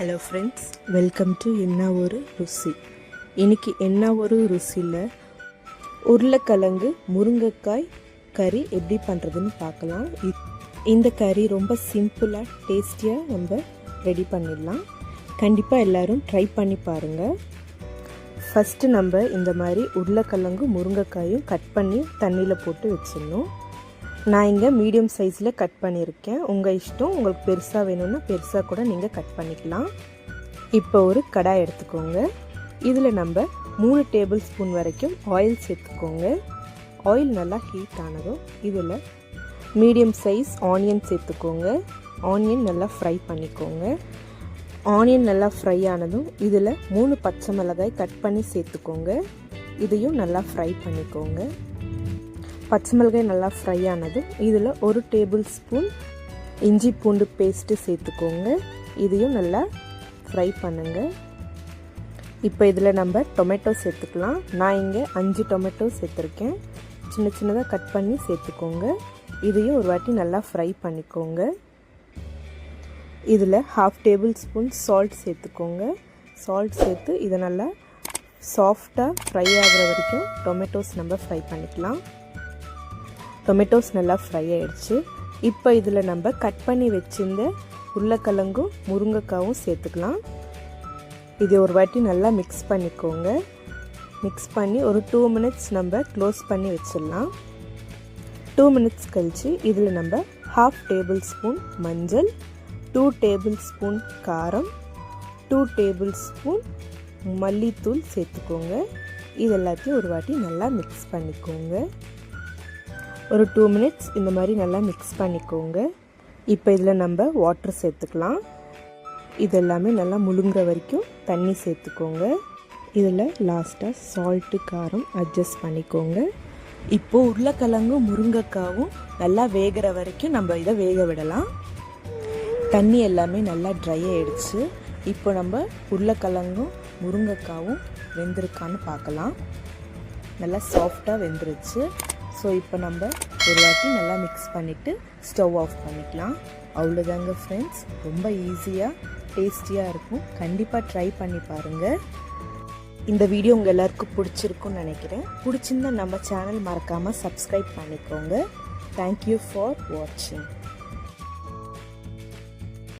Hello friends welcome to என்ன ஒரு ருசி இன்னைக்கு என்ன ஒரு ருசியில் உருளைக்கிழங்கு முருங்கைக்காய் கறி எப்படி பண்ணுறதுன்னு பார்க்கலாம். இந்த கறி ரொம்ப சிம்பிளாக டேஸ்டியாக நம்ம ரெடி பண்ணிடலாம். கண்டிப்பாக எல்லாரும் ட்ரை பண்ணி பாருங்கள் ஃபஸ்ட்டு நம்ம இந்த மாதிரி உருளைக்கிழங்கு முருங்கைக்காயும் கட் பண்ணி தண்ணியில் போட்டு வச்சிடணும். நான் இங்கே மீடியம் சைஸில் கட் பண்ணியிருக்கேன். உங்கள் இஷ்டம் உங்களுக்கு பெருசாக வேணும்னா பெருசாக கூட நீங்கள் கட் பண்ணிக்கலாம். இப்போ ஒரு கடாய் எடுத்துக்கோங்க. இதில் நம்ம மூணு டேபிள் ஸ்பூன் வரைக்கும் ஆயில் சேர்த்துக்கோங்க. ஆயில் நல்லா ஹீட் ஆனதும் இதில் மீடியம் சைஸ் ஆனியன் சேர்த்துக்கோங்க. ஆனியன் நல்லா ஃப்ரை பண்ணிக்கோங்க. ஆனியன் நல்லா ஃப்ரை ஆனதும் இதில் மூணு பச்சை மிளகாய் கட் பண்ணி சேர்த்துக்கோங்க. இதையும் நல்லா ஃப்ரை பண்ணிக்கோங்க. பச்சை மிளகாய் நல்லா ஃப்ரை ஆனது. இதில் ஒரு டேபிள் ஸ்பூன் இஞ்சி பூண்டு பேஸ்ட்டு சேர்த்துக்கோங்க. இதையும் நல்லா ஃப்ரை பண்ணுங்கள் இப்போ இதில் நம்ம டொமேட்டோ சேர்த்துக்கலாம். நான் இங்கே அஞ்சு டொமேட்டோ சேர்த்துருக்கேன். சின்ன சின்னதாக கட் பண்ணி சேர்த்துக்கோங்க. இதையும் ஒரு வாட்டி நல்லா ஃப்ரை பண்ணிக்கோங்க. இதில் ஹாஃப் டேபிள் ஸ்பூன் சால்ட் சேர்த்துக்கோங்க. சால்ட் சேர்த்து இதை நல்லா சாஃப்டாக ஃப்ரை ஆகிற வரைக்கும் டொமேட்டோஸ் நம்ம ஃப்ரை பண்ணிக்கலாம். டொமேட்டோஸ் நல்லா ஃப்ரை ஆயிடுச்சு. இப்போ இதில் நம்ம கட் பண்ணி வச்சிருந்த உருளைக்கிழங்கும் முருங்கைக்காவும் சேர்த்துக்கலாம். இது ஒரு வாட்டி நல்லா மிக்ஸ் பண்ணிக்கோங்க. மிக்ஸ் பண்ணி ஒரு டூ மினிட்ஸ் நம்ம க்ளோஸ் பண்ணி வச்சிடலாம். டூ மினிட்ஸ் கழித்து இதில் நம்ம ஹாஃப் டேபிள் ஸ்பூன் மஞ்சள் டூ டேபிள் ஸ்பூன் காரம் டூ டேபிள் ஸ்பூன் மல்லித்தூள் சேர்த்துக்கோங்க. இது எல்லாத்தையும் ஒரு வாட்டி நல்லா மிக்ஸ் பண்ணிக்கோங்க. ஒரு டூ மினிட்ஸ் இந்த மாதிரி நல்லா மிக்ஸ் பண்ணிக்கோங்க. இப்போ இதில் நம்ம வாட்டர் சேர்த்துக்கலாம். இதெல்லாமே நல்லா முழுங்குற வரைக்கும் தண்ணி சேர்த்துக்கோங்க. இதில் லாஸ்ட்டாக சால்ட்டு காரம் அட்ஜஸ்ட் பண்ணிக்கோங்க. இப்போது உருளைக்கிழங்கும் முருங்கைக்காவும் நல்லா வேகிற வரைக்கும் நம்ம இதை வேக விடலாம். தண்ணி எல்லாமே நல்லா ட்ரை ஆயிடுச்சு. இப்போ நம்ம உருளைக்கிழங்கும் முருங்கைக்காவும் வெந்திருக்கான்னு பார்க்கலாம். நல்லா சாஃப்டாக வெந்துருச்சு. ஸோ இப்போ நம்ம ஒரு வாட்டி நல்லா மிக்ஸ் பண்ணிவிட்டு ஸ்டவ் ஆஃப் பண்ணிக்கலாம். அவ்வளோதாங்க ஃப்ரெண்ட்ஸ் ரொம்ப ஈஸியாக டேஸ்டியாக இருக்கும். கண்டிப்பாக ட்ரை பண்ணி பாருங்கள் இந்த வீடியோ உங்கள் எல்லாருக்கும் பிடிச்சிருக்குன்னு நினைக்கிறேன். பிடிச்சிருந்தா நம்ம சேனல் மறக்காமல் சப்ஸ்கிரைப் பண்ணிக்கோங்க. தேங்க்யூ ஃபார் வாட்சிங்